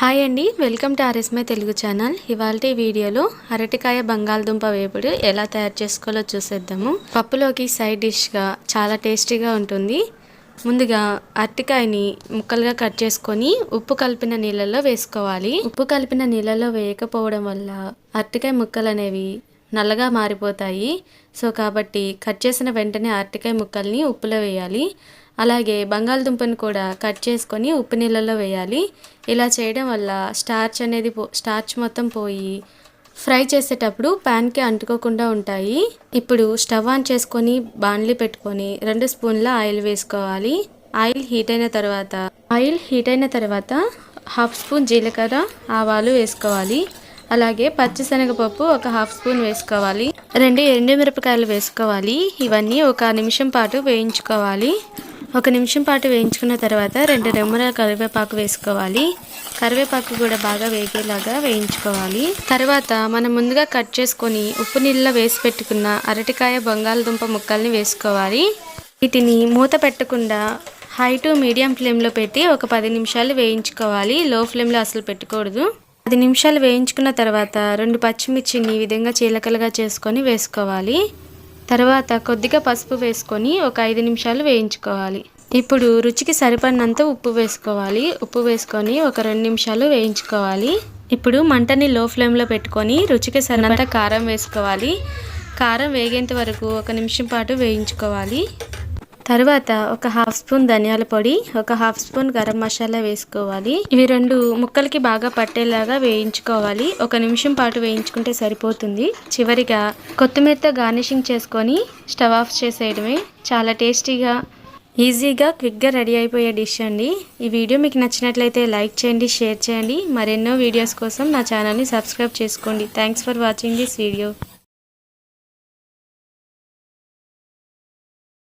Hi అండి welcome to ఆర్ఎస్మై Telugu channel. ఇవాళ వీడియోలో అరటికాయ బంగాళదుంప వేపుడు ఎలా తయారు చేసుకోవాలో చూసేద్దాము. పప్పులోకి సైడ్ డిష్గా చాలా టేస్టీగా ఉంటుంది. ముందుగా అరటికాయని ముక్కలుగా కట్ చేసుకొని ఉప్పు కలిపిన నీళ్ళల్లో వేసుకోవాలి. ఉప్పు కలిపిన నీళ్ళల్లో వేయకపోవడం వల్ల అరటికాయ ముక్కలు అనేవి నల్లగా మారిపోతాయి. సో కాబట్టి కట్ చేసిన వెంటనే అరటికాయ ముక్కల్ని ఉప్పులో వేయాలి. అలాగే బంగాళదుంపను కూడా కట్ చేసుకొని ఉప్పు నీళ్ళలో వేయాలి. ఇలా చేయడం వల్ల స్టార్చ్ అనేది పో స్టార్చ్ మొత్తం పోయి ఫ్రై చేసేటప్పుడు ప్యాన్కి అంటుకోకుండా ఉంటాయి. ఇప్పుడు స్టవ్ ఆన్ చేసుకొని బాణలి పెట్టుకొని రెండు స్పూన్ల ఆయిల్ వేసుకోవాలి. ఆయిల్ హీట్ అయిన తర్వాత ఆయిల్ హీట్ అయిన తర్వాత హాఫ్ స్పూన్ జీలకర్ర ఆవాలు వేసుకోవాలి. అలాగే పచ్చిశనగపప్పు ఒక హాఫ్ స్పూన్ వేసుకోవాలి. రెండు ఎండుమిరపకాయలు వేసుకోవాలి. ఇవన్నీ ఒక నిమిషం పాటు వేయించుకోవాలి. ఒక నిమిషం పాటు వేయించుకున్న తర్వాత రెండు రెమ్మల కరివేపాకు వేసుకోవాలి. కరివేపాకు కూడా బాగా వేగేలాగా వేయించుకోవాలి. తర్వాత మనం ముందుగా కట్ చేసుకొని ఉప్పు నీళ్ళలో వేసి పెట్టుకున్న అరటికాయ బంగాళదుంప ముక్కల్ని వేసుకోవాలి. వీటిని మూత పెట్టకుండా హై టు మీడియం ఫ్లేమ్లో పెట్టి ఒక పది నిమిషాలు వేయించుకోవాలి. లో ఫ్లేమ్లో అసలు పెట్టకూడదు. పది నిమిషాలు వేయించుకున్న తర్వాత రెండు పచ్చిమిర్చిని ఈ విధంగా చీలకలుగా చేసుకొని వేసుకోవాలి. తర్వాత కొద్దిగా పసుపు వేసుకొని ఒక ఐదు నిమిషాలు వేయించుకోవాలి. ఇప్పుడు రుచికి సరిపడినంత ఉప్పు వేసుకోవాలి. ఉప్పు వేసుకొని ఒక రెండు నిమిషాలు వేయించుకోవాలి. ఇప్పుడు మంటని లో ఫ్లేమ్లో పెట్టుకొని రుచికి సరినంత కారం వేసుకోవాలి. కారం వేగేంత వరకు ఒక నిమిషం పాటు వేయించుకోవాలి. తర్వాత ఒక హాఫ్ స్పూన్ ధనియాల పొడి ఒక హాఫ్ స్పూన్ గరం మసాలా వేసుకోవాలి. ఇవి రెండు ముక్కలకి బాగా పట్టేలాగా వేయించుకోవాలి. ఒక నిమిషం పాటు వేయించుకుంటే సరిపోతుంది. చివరిగా కొత్తిమీరతో గార్నిషింగ్ చేసుకొని స్టవ్ ఆఫ్ చేసేయడమే చాలా టేస్టీగా ఈజీగా క్విక్గా రెడీ అయిపోయే డిష్ అండి. ఈ వీడియో మీకు నచ్చినట్లయితే లైక్ చేయండి షేర్ చేయండి. మరెన్నో వీడియోస్ కోసం నా ఛానల్ని సబ్స్క్రైబ్ చేసుకోండి. Thanks for watching this video.